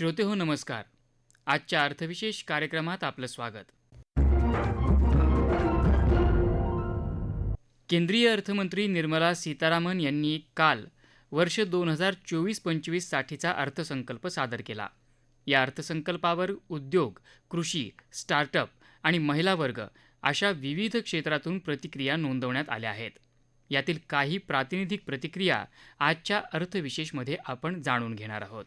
श्रोते हो नमस्कार. आजच्या अर्थविशेष कार्यक्रमात आपलं स्वागत. केंद्रीय अर्थमंत्री निर्मला सीतारामन यांनी काल वर्ष दोन हजार चोवीस पंचवीससाठीचा अर्थसंकल्प सादर केला. या अर्थसंकल्पावर उद्योग कृषी स्टार्टअप आणि महिला वर्ग अशा विविध क्षेत्रातून प्रतिक्रिया नोंदवण्यात आल्या आहेत. यातील काही प्रातिनिधिक प्रतिक्रिया आजच्या अर्थविशेषमध्ये आपण जाणून घेणार आहोत.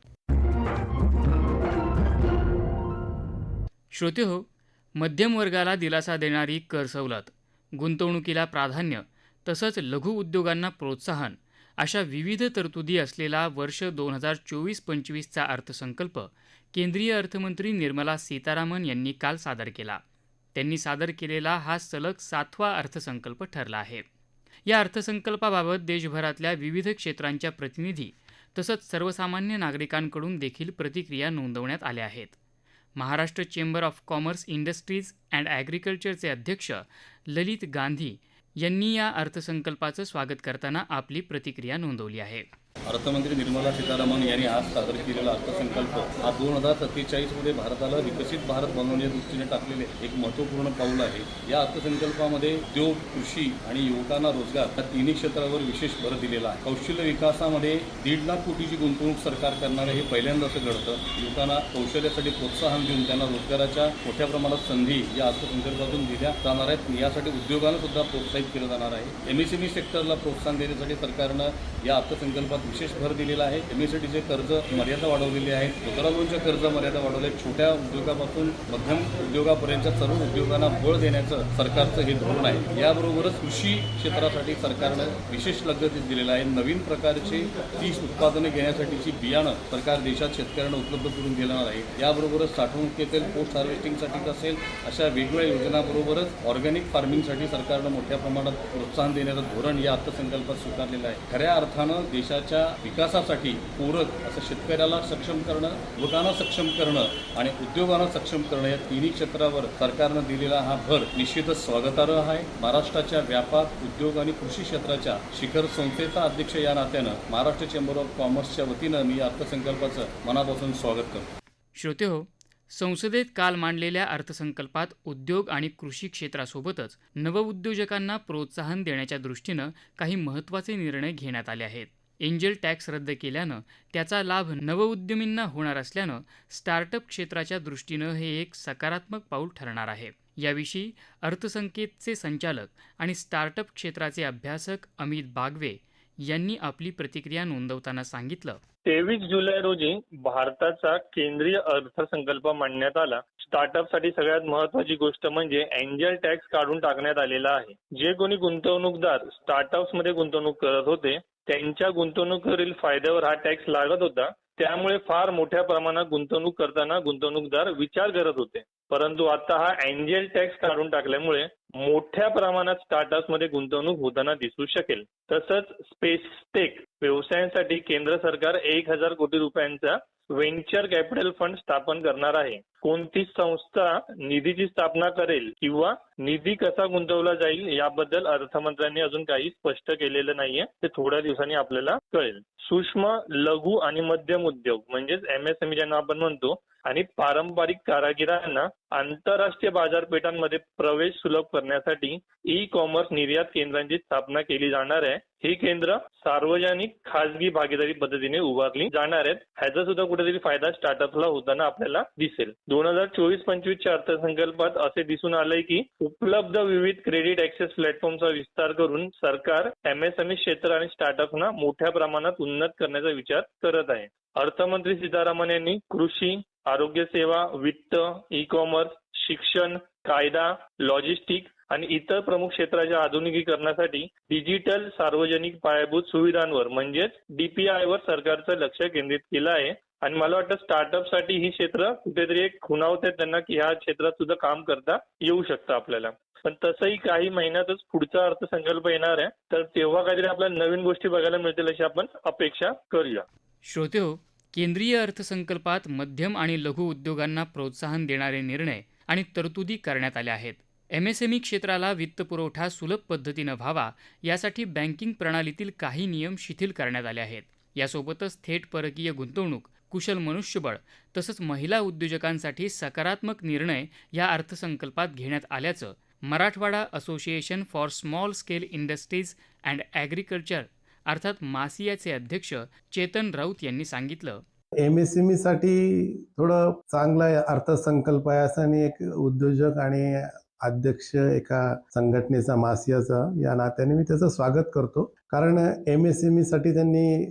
श्रोते हो मध्यम वर्गाला दिलासा देणारी कर सवलत गुंतवणुकीला प्राधान्य तसंच लघु उद्योगांना प्रोत्साहन अशा विविध तरतुदी असलेला वर्ष दोन हजार चोवीस पंचवीसचा अर्थसंकल्प केंद्रीय अर्थमंत्री निर्मला सीतारामन यांनी काल सादर केला. त्यांनी सादर केलेला हा सलग सातवा अर्थसंकल्प ठरला आहे. या अर्थसंकल्पाबाबत देशभरातल्या विविध क्षेत्रांच्या प्रतिनिधी तसंच सर्वसामान्य नागरिकांकडून देखील प्रतिक्रिया नोंदवण्यात आल्या आहेत. Maharashtra chamber of commerce industries and ॲग्रिकल्चरचे अध्यक्ष ललित गांधी यांनी या अर्थसंकल्पाचं स्वागत करताना आपली प्रतिक्रिया नोंदवली आहे. अर्थमंत्री निर्मला सीतारामन यांनी आज सादर केलेला अर्थसंकल्प हा दोन हजार सत्तेचाळीसमध्ये भारताला विकसित भारत बनवण्याच्या दृष्टीने टाकलेले एक महत्त्वपूर्ण पाऊल आहे. या अर्थसंकल्पामध्ये उद्योग कृषी आणि युवकांना रोजगार या तिन्ही क्षेत्रावर विशेष भर दिलेला आहे. कौशल्य विकासामध्ये दीड लाख कोटीची गुंतवणूक सरकार करणार हे पहिल्यांदा असं घडतं. युवकांना कौशल्यासाठी प्रोत्साहन देऊन त्यांना रोजगाराच्या मोठ्या प्रमाणात संधी या अर्थसंकल्पातून दिल्या जाणार आहेत. यासाठी उद्योगांना सुद्धा प्रोत्साहित केलं जाणार आहे. एमएसएमई सेक्टरला प्रोत्साहन देण्यासाठी सरकारनं या अर्थसंकल्पात विशेष भर दिलेला आहे. एम एस टीचे कर्ज मर्यादा वाढवलेली आहे पंधरा कर्ज मर्यादा वाढवल्या छोट्या उद्योगापासून मध्यम उद्योगापर्यंतच्या सर्व उद्योगांना बळ देण्याचं सरकारचं हे धोरण आहे. याबरोबरच कृषी क्षेत्रासाठी सरकारनं विशेष लक्ष दिलेलं आहे. नवीन प्रकारचे तीस उत्पादने घेण्यासाठीची बियाणं सरकार देशात शेतकऱ्यांना उपलब्ध करून देणार आहे. याबरोबरच साठवणुकीतील पोस्ट हार्वेस्टिंगसाठी असेल अशा वेगवेगळ्या योजनाबरोबरच ऑर्गॅनिक फार्मिंगसाठी सरकारनं मोठ्या प्रमाणात प्रोत्साहन देण्याचं धोरण या अर्थसंकल्पात स्वीकारलेलं आहे. खऱ्या अर्थानं देशाच्या विकासासाठी पूरक असं शेतकऱ्याला सक्षम करणं युवकांना सक्षम करणं आणि उद्योगांना सक्षम करणं या तिन्ही क्षेत्रावर सरकारनं दिलेला हा भर निश्चितच स्वागतार्ह आहे. महाराष्ट्राच्या व्यापार उद्योग आणि कृषी क्षेत्राच्या शिखर संस्थेचा अध्यक्ष या नात्यानं महाराष्ट्र चेंबर ऑफ कॉमर्सच्या वतीनं मी या अर्थसंकल्पाचं मनापासून स्वागत करतो. श्रोते हो संसदेत काल मांडलेल्या अर्थसंकल्पात उद्योग आणि कृषी क्षेत्रासोबतच नवउद्योजकांना प्रोत्साहन देण्याच्या दृष्टीनं काही महत्त्वाचे निर्णय घेण्यात आले आहेत. एंजल टॅक्स रद्द केल्यानं त्याचा लाभ नवउद्यमींना होणार असल्यानं स्टार्टअप क्षेत्राच्या दृष्टीनं हे एक सकारात्मक पाऊल ठरणार आहे. याविषयी अर्थसंकेतचे संचालक आणि स्टार्टअप क्षेत्राचे अभ्यासक अमित बागवे यांनी आपली प्रतिक्रिया नोंदवताना सांगितलं. तेवीस जुलै रोजी भारताचा केंद्रीय अर्थसंकल्प मांडण्यात आला. स्टार्टअपसाठी सगळ्यात महत्वाची गोष्ट म्हणजे एंजल टॅक्स काढून टाकण्यात आलेला आहे. जे कोणी गुंतवणूकदार स्टार्टअप्समध्ये गुंतवणूक करत होते त्यांच्या गुंतवणुकीवरील फायद्यावर हा टॅक्स लागत होता. त्यामुळे फार मोठ्या प्रमाणात गुंतवणूक करताना गुंतवणूकदार विचार करत होते. परंतु आता हा एंजल टॅक्स काढून टाकल्यामुळे मोठ्या प्रमाणात स्टार्टअप्समध्ये गुंतवणूक होताना दिसू शकेल. तसंच स्पेसटेक व्यवसायांसाठी केंद्र सरकार एक हजार कोटी रुपयांचा व्हेंचर कॅपिटल फंड स्थापन करणार आहे. कोणती संस्था निधीची स्थापना करेल किंवा निधी कसा गुंतवला जाईल याबद्दल अर्थमंत्र्यांनी अजून काही स्पष्ट केलेलं नाहीये. ते थोड्या दिवसांनी आपल्याला कळेल. सूक्ष्म लघु आणि मध्यम उद्योग म्हणजेच एमएसएमई ज्यांना आपण म्हणतो आणि पारंपरिक कारागिरांना आंतरराष्ट्रीय बाजारपेठांमध्ये प्रवेश सुलभ करण्यासाठी ई कॉमर्स निर्यात केंद्रांची स्थापना केली जाणार आहे. ही केंद्र सार्वजनिक खासगी भागीदारी पद्धतीने उभारली जाणार आहेत. ह्याचा सुद्धा कुठेतरी फायदा स्टार्टअपला होताना आपल्याला दिसेल. दोन हजार चोवीस पंचवीसच्या अर्थसंकल्पात असे दिसून आलंय की उपलब्ध विविध क्रेडिट ऍक्सेस प्लॅटफॉर्मचा विस्तार करून सरकार एमएसएमई क्षेत्र आणि स्टार्टअपना मोठ्या प्रमाणात उन्नत करण्याचा विचार करत आहे. अर्थमंत्री सीतारामन यांनी कृषी आरोग्य सेवा वित्त ई कॉमर्स शिक्षण कायदा लॉजिस्टिक आणि इतर प्रमुख क्षेत्राच्या आधुनिकीकरणासाठी डिजिटल सार्वजनिक पायाभूत सुविधांवर म्हणजेच डीपीआयवर सरकारचं लक्ष केंद्रित केलं आहे. आणि मला वाटतं स्टार्टअपसाठी ही क्षेत्र कुठेतरी एक खुणावत आहेत त्यांना की ह्या क्षेत्रात सुद्धा काम करता येऊ शकतं आपल्याला. पण तसंही काही महिन्यातच पुढचा अर्थसंकल्प येणार आहे. तर तेव्हा काहीतरी आपल्याला नवीन गोष्टी बघायला मिळतील अशी आपण अपेक्षा करूया. श्रोते हो, केंद्रीय अर्थसंकल्पात मध्यम आणि लघु उद्योगांना प्रोत्साहन देणारे निर्णय आणि तरतुदी करण्यात आल्या आहेत. एमएसएमई क्षेत्राला वित्तपुरवठा सुलभ पद्धतीनं व्हावा यासाठी बँकिंग प्रणालीतील काही नियम शिथिल करण्यात आले आहेत. यासोबतच थेट परकीय गुंतवणूक कुशल मनुष्यबळ तसंच महिला उद्योजकांसाठी सकारात्मक निर्णय या अर्थसंकल्पात घेण्यात आल्याचं Marathwada association for small scale industries and agriculture अर्थात मासियाचे अध्यक्ष चेतन राऊत यांनी सांगितलं. एम एससाठी थोडं चांगला अर्थसंकल्प आहे असं आणि एक उद्योजक आणि अध्यक्ष एका संघटनेचा मासियाचा या नात्याने मी त्याचं स्वागत करतो. कारण एम एससाठी त्यांनी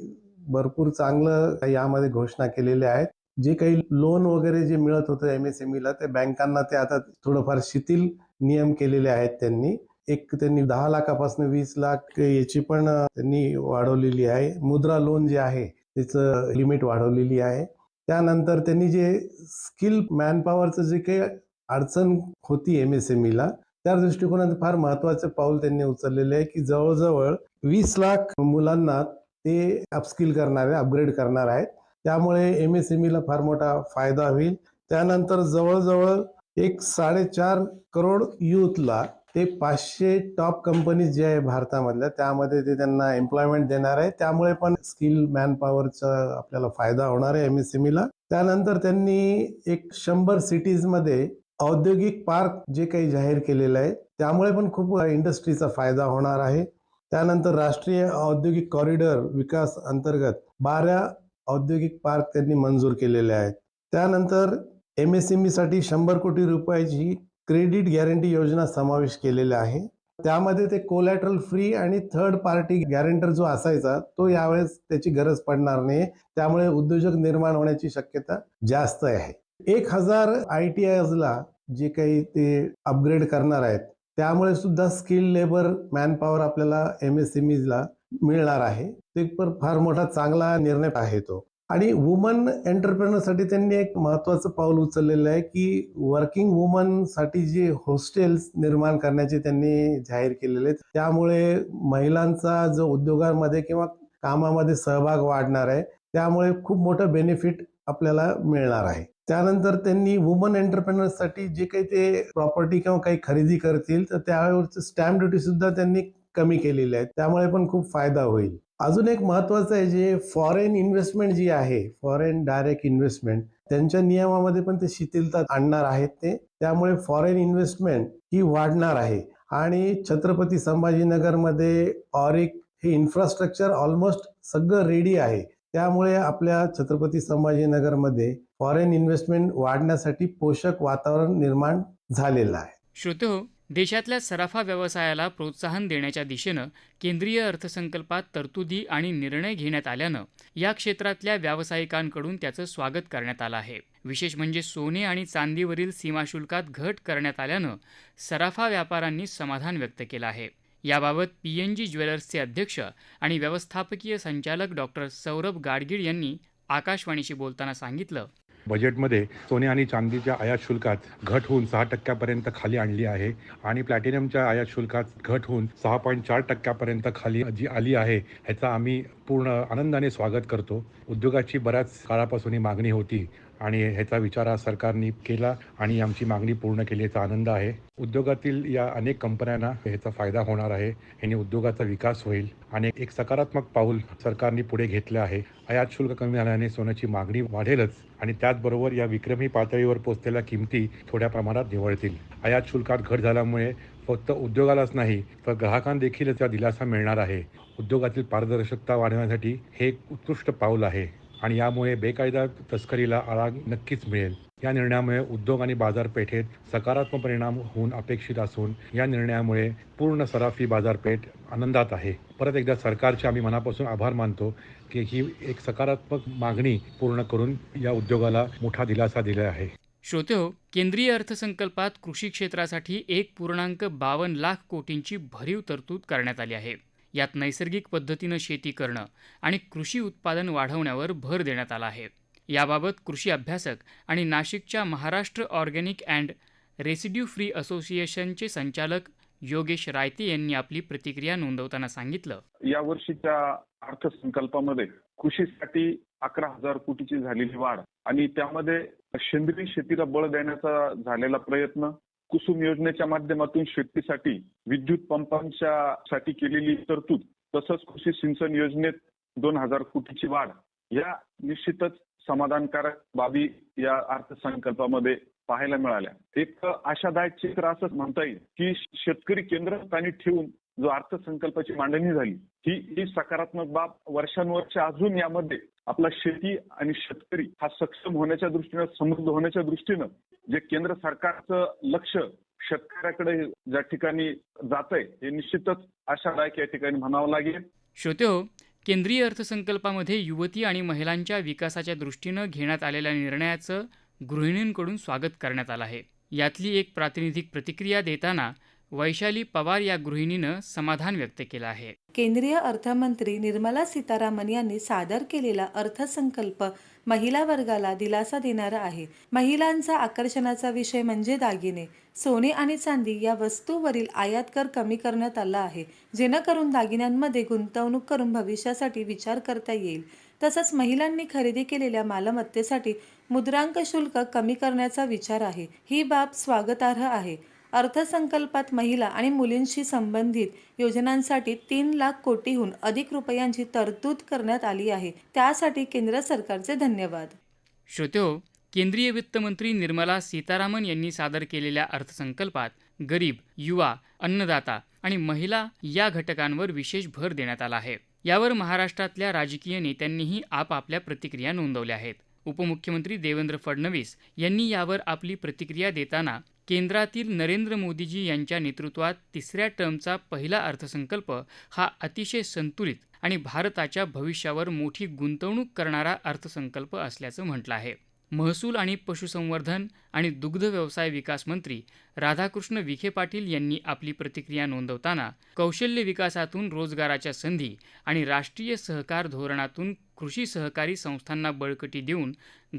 भरपूर चांगलं यामध्ये घोषणा केलेल्या आहेत. जे काही लोन वगैरे जे मिळत होतं एम एस ला ते बँकांना ते आता थोडंफार शिथिल नियम केलेले आहेत त्यांनी. एक त्यांनी दहा लाखापासून वीस लाख याची पण त्यांनी वाढवलेली आहे. मुद्रा लोन जे आहे त्याचं लिमिट वाढवलेली आहे. त्यानंतर त्यांनी जे स्किल मॅनपॉवरचं जे काही अडचण होती एम एस एम ईला त्या दृष्टिकोनात फार महत्वाचं पाऊल त्यांनी उचललेलं आहे की जवळजवळ वीस लाख मुलांना ते अपस्किल करणार आहे अपग्रेड करणार आहेत. त्यामुळे एम एस एम ईला फार मोठा फायदा होईल. त्यानंतर जवळजवळ एक साडेचार करोड युथला ते पाचशे टॉप कंपनीज जे आहे भारतामधल्या त्यामध्ये ते त्यांना एम्प्लॉयमेंट देणार आहे. त्यामुळे पण स्किल मॅन पॉवरचा आपल्याला फायदा होणार आहे एम एस त्यानंतर त्यांनी एक शंभर सिटीजमध्ये औद्योगिक पार्क जे काही जाहीर केलेलं आहे त्यामुळे पण खूप इंडस्ट्रीचा फायदा होणार आहे. त्यानंतर राष्ट्रीय औद्योगिक कॉरिडॉर विकास अंतर्गत बारा औद्योगिक पार्क त्यांनी मंजूर केलेले आहेत. त्यानंतर एम एस एमसाठी शंभर कोटी रुपयाची क्रेडिट गॅरंटी योजना समावेश केलेल्या आहे. त्यामध्ये ते कोलॅटरल फ्री आणि थर्ड पार्टी गॅरंटर जो असायचा तो यावेळेस त्याची गरज पडणार नाही त्यामुळे उद्योजक निर्माण होण्याची शक्यता जास्त आहे. एक हजार आय टी आयला जे काही ते अपग्रेड करणार आहेत त्यामुळे सुद्धा स्किल लेबर मॅन पॉवर आपल्याला एम एस एम ला मिळणार आहे. ते पण फार मोठा चांगला निर्णय आहे तो. आणि वुमन एंटरप्रेनरसाठी त्यांनी एक महत्वाचं पाऊल उचललेलं आहे की वर्किंग वुमनसाठी जे हॉस्टेल्स निर्माण करण्याचे त्यांनी जाहीर केलेले आहेत त्यामुळे महिलांचा जो उद्योगांमध्ये किंवा कामामध्ये सहभाग वाढणार आहे त्यामुळे खूप मोठं बेनिफिट आपल्याला मिळणार आहे. त्यानंतर त्यांनी वुमन एंटरप्रेनर्ससाठी जे काही ते प्रॉपर्टी किंवा काही खरेदी करतील तर त्यावरचं स्टॅम्प ड्युटी सुद्धा त्यांनी कमी केलेली आहे. त्यामुळे पण खूप फायदा होईल. अजून एक महत्वाचं आहे जे फॉरेन इन्व्हेस्टमेंट जी आहे फॉरेन डायरेक्ट इन्व्हेस्टमेंट त्यांच्या नियमामध्ये पण ते शिथिलता आणणार आहेत ते. त्यामुळे फॉरेन इन्व्हेस्टमेंट ही वाढणार आहे. आणि छत्रपती संभाजीनगरमध्ये ऑरिक हे इन्फ्रास्ट्रक्चर ऑलमोस्ट सगळं रेडी आहे. त्यामुळे आपल्या छत्रपती संभाजीनगरमध्ये फॉरेन इन्व्हेस्टमेंट वाढण्यासाठी पोषक वातावरण निर्माण झालेलं आहे. श्रोते हो देशातल्या सराफा व्यवसायाला प्रोत्साहन देण्याच्या दिशेनं केंद्रीय अर्थसंकल्पात तरतुदी आणि निर्णय घेण्यात आल्यानं या क्षेत्रातल्या व्यावसायिकांकडून त्याचं स्वागत करण्यात आलं आहे. विशेष म्हणजे सोने आणि चांदीवरील सीमाशुल्कात घट करण्यात आल्यानं सराफा व्यापाऱ्यांनी समाधान व्यक्त केलं आहे. याबाबत पीएनजी ज्वेलर्सचे अध्यक्ष आणि व्यवस्थापकीय संचालक डॉक्टर सौरभ गाडगीळ यांनी आकाशवाणीशी बोलताना सांगितलं बजेटमध्ये सोने आणि चांदीच्या आयात शुल्कात घट होऊन सहा टक्क्यापर्यंत खाली आणली आहे आणि प्लॅटिनमच्या आयात शुल्कात घट होऊन सहा पॉईंट चार टक्क्यापर्यंत खाली जी आली आहे ह्याचा आम्ही पूर्ण आनंदाने स्वागत करतो. उद्योगाची बऱ्याच काळापासून ही मागणी होती. आणि ह्याचा विचार आज सरकारने केला आणि आमची मागणी पूर्ण केली याचा आनंद आहे. उद्योगातील या अनेक कंपन्यांना ह्याचा फायदा होणार आहे. ह्याने उद्योगाचा विकास होईल आणि एक सकारात्मक पाऊल सरकारने पुढे घेतलं आहे. आयात शुल्क कमी झाल्याने सोन्याची मागणी वाढेलच आणि त्याचबरोबर या विक्रमी पातळीवर पोहोचलेल्या किमती थोड्या प्रमाणात निवळतील. आयात शुल्कात घट झाल्यामुळे फक्त उद्योगालाच नाही तर ग्राहकांदेखील दिलासा मिळणार आहे. उद्योगातील पारदर्शकता वाढवण्यासाठी हे एक उत्कृष्ट पाऊल आहे. आणि यामुळे बेकायदा तस्करीला आळा नक्कीच मिळेल. या निर्णयामुळे उद्योग आणि बाजारपेठेत सकारात्मक परिणाम होऊन अपेक्षित असून या निर्णयामुळे पूर्ण सराफी बाजारपेठ आनंदात आहे. परत एकदा सरकारचे आम्ही मनापासून आभार मानतो की ही एक सकारात्मक मागणी पूर्ण करून या उद्योगाला मोठा दिलासा दिला आहे. श्रोते हो केंद्रीय अर्थसंकल्पात कृषी क्षेत्रासाठी एक पूर्णांक बावन्न लाख कोटींची भरीव तरतूद करण्यात आली आहे. यात नैसर्गिक पद्धतीनं शेती करणं आणि कृषी उत्पादन वाढवण्यावर भर देण्यात आला आहे. याबाबत कृषी अभ्यासक आणि नाशिकच्या Maharashtra organic and residue free असोसिएशनचे संचालक योगेश रायते यांनी आपली प्रतिक्रिया नोंदवताना सांगितलं. या वर्षीच्या अर्थसंकल्पामध्ये कृषीसाठी अकरा हजार कोटीची झालेली वाढ आणि त्यामध्ये सेंद्रिय शेतीला बळ देण्याचा झालेला प्रयत्न कुसुम योजनेच्या माध्यमातून शेतीसाठी विद्युत पंपांच्या साठी केलेली तरतूद तसंच कृषी सिंचन योजनेत दोन हजार कोटीची वाढ या निश्चितच समाधानकारक बाबी या अर्थसंकल्पामध्ये पाहायला मिळाल्या. एक आशादायक चित्र असं म्हणता येईल की शेतकरी केंद्रस्थानी ठेवून जो अर्थसंकल्पाची मांडणी झाली ही ही सकारात्मक बाब वर्षानुवर्ष अजून यामध्ये आपला शेती आणि शेतकरी हा सक्षम होण्याच्या दृष्टीनं समृद्ध होण्याच्या दृष्टीनं जे केंद्र सरकारचं लक्ष शेतकऱ्याकडे ज्या ठिकाणी जात आहे हे निश्चितच आशादायक या ठिकाणी म्हणावं लागेल. श्रोते हो केंद्रीय अर्थसंकल्पामध्ये युवती आणि महिलांच्या विकासाच्या दृष्टीनं घेण्यात आलेल्या निर्णयाचं गृहिणींकडून स्वागत करण्यात आलं आहे. यातली एक प्रातिनिधिक प्रतिक्रिया देताना वैशाली पवार या गृहिणीनं समाधान व्यक्त केलं आहे. केंद्रीय अर्थमंत्री निर्मला सीतारामन यांनी सादर केलेला अर्थसंकल्प महिला वर्गाला दिलासा देणारा आहे. महिलांचा आकर्षणाचा विषय म्हणजे दागिने. सोने आणि चांदी या वस्तूवरील आयात कर कमी करण्यात आला आहे. जेणेकरून दागिन्यांमध्ये गुंतवणूक करून भविष्यासाठी विचार करता येईल. तसंच महिलांनी खरेदी केलेल्या मालमत्तेसाठी मुद्रांक शुल्क कमी करण्याचा विचार आहे. ही बाब स्वागतार्ह आहे. अर्थसंकल्पात महिला आणि मुलींशी संबंधित योजनांसाठी तीन लाख कोटीहून अधिक रुपयांची तरतूद करण्यात आली आहे. त्यासाठी केंद्र सरकारचे धन्यवाद. श्रोत्यो हो, केंद्रीय वित्तमंत्री निर्मला सीतारामन यांनी सादर केलेल्या अर्थसंकल्पात गरीब युवा अन्नदाता आणि महिला या घटकांवर विशेष भर देण्यात आला आहे. यावर महाराष्ट्रातल्या राजकीय नेत्यांनीही आपापल्या प्रतिक्रिया नोंदवल्या आहेत. उपमुख्यमंत्री देवेंद्र फडणवीस यांनी यावर आपली प्रतिक्रिया देताना केंद्रातील नरेंद्र मोदीजी यांच्या नेतृत्वात तिसऱ्या टर्मचा पहिला अर्थसंकल्प हा अतिशय संतुलित आणि भारताच्या भविष्यावर मोठी गुंतवणूक करणारा अर्थसंकल्प असल्याचं म्हटलं आहे. महसूल आणि पशुसंवर्धन आणि दुग्ध व्यवसाय विकास मंत्री राधाकृष्ण विखे पाटील यांनी आपली प्रतिक्रिया नोंदवताना कौशल्य विकासातून रोजगाराच्या संधी आणि राष्ट्रीय सहकार धोरणातून कृषी सहकारी संस्थांना बळकटी देऊन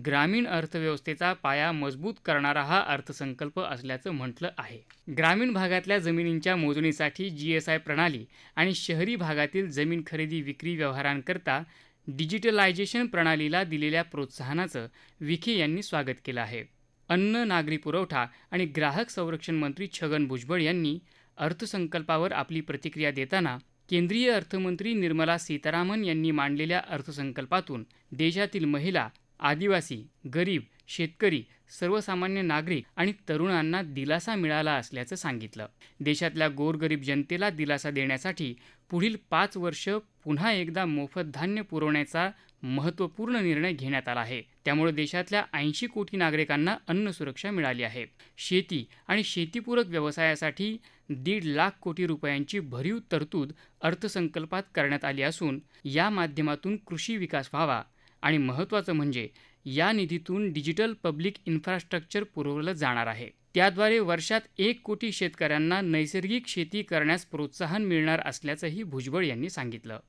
ग्रामीण अर्थव्यवस्थेचा पाया मजबूत करणारा हा अर्थसंकल्प असल्याचं म्हटलं आहे. ग्रामीण भागातल्या जमिनींच्या मोजणीसाठी जी एस आय प्रणाली आणि शहरी भागातील जमीन खरेदी विक्री व्यवहारांकरता डिजिटलायझेशन प्रणालीला दिलेल्या प्रोत्साहनाचं विखे यांनी स्वागत केलं आहे. अन्न नागरी पुरवठा आणि ग्राहक संरक्षण मंत्री छगन भुजबळ यांनी अर्थसंकल्पावर आपली प्रतिक्रिया देताना केंद्रीय अर्थमंत्री निर्मला सीतारामन यांनी मांडलेल्या अर्थसंकल्पातून देशातील महिला आदिवासी गरीब शेतकरी सर्वसामान्य नागरिक आणि तरुणांना दिलासा मिळाला असल्याचं सांगितलं. देशातल्या गोरगरीब जनतेला दिलासा देण्यासाठी पुढील पाच वर्ष पुन्हा एकदा मोफत धान्य पुरवण्याचा महत्त्वपूर्ण निर्णय घेण्यात आला आहे. त्यामुळे देशातल्या ऐंशी कोटी नागरिकांना अन्न सुरक्षा मिळाली आहे. शेती आणि शेतीपूरक व्यवसायासाठी दीड लाख कोटी रुपयांची भरीव तरतूद अर्थसंकल्पात करण्यात आली असून या माध्यमातून कृषी विकास व्हावा आणि महत्त्वाचं म्हणजे या निधीतून डिजिटल पब्लिक इन्फ्रास्ट्रक्चर पुरवलं जाणार आहे. त्याद्वारे वर्षात एक कोटी शेतकऱ्यांना नैसर्गिक शेती करण्यास प्रोत्साहन मिळणार असल्याचंही भुजबळ यांनी सांगितलं.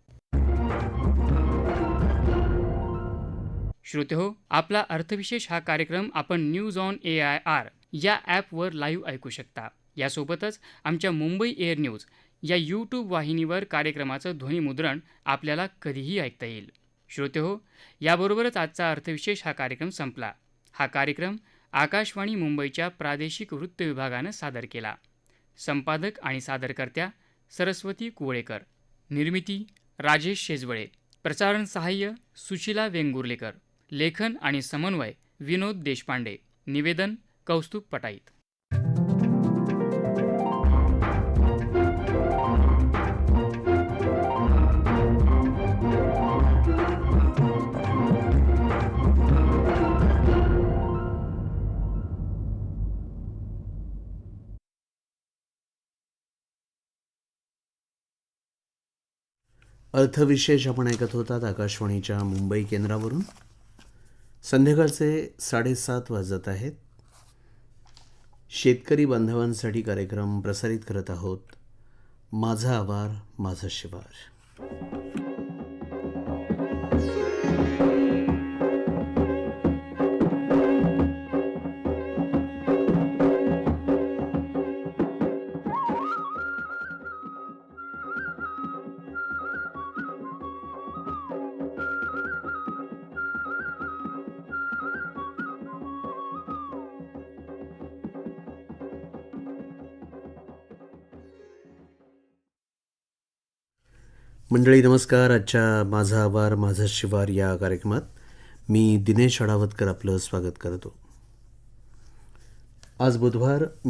श्रोते हो आपला अर्थविशेष हा कार्यक्रम आपण news on A I R या ॲपवर लाईव्ह ऐकू शकता. यासोबतच आमच्या मुंबई एअर न्यूज या यूट्यूब वाहिनीवर कार्यक्रमाचं ध्वनिमुद्रण आपल्याला कधीही ऐकता येईल. श्रोते हो याबरोबरच आजचा अर्थविशेष हा कार्यक्रम संपला. हा कार्यक्रम आकाशवाणी मुंबईच्या प्रादेशिक वृत्त विभागानं सादर केला. संपादक आणि सादरकर्त्या सरस्वती कुवळेकर. निर्मिती राजेश शेजवळे. प्रसारण सहाय्य सुशिला वेंगुर्लेकर. लेखन आणि समन्वय विनोद देशपांडे. निवेदन कौस्तुभ पटाईत. अर्थविशेष आपण ऐकत होतात आकाशवाणीच्या मुंबई केंद्रावरून. संध्याकाळचे साडेसात वाजत आहेत. शेतकरी बांधवांसाठी कार्यक्रम प्रसारित करत आहोत. माझा आभार माझा शिवार. मंडळी नमस्कार. आजच्या माझा आभार माझा शिवार या कार्यक्रमात मी दिनेश अडावतकर आपलं स्वागत करतो. आज बुधवार भारत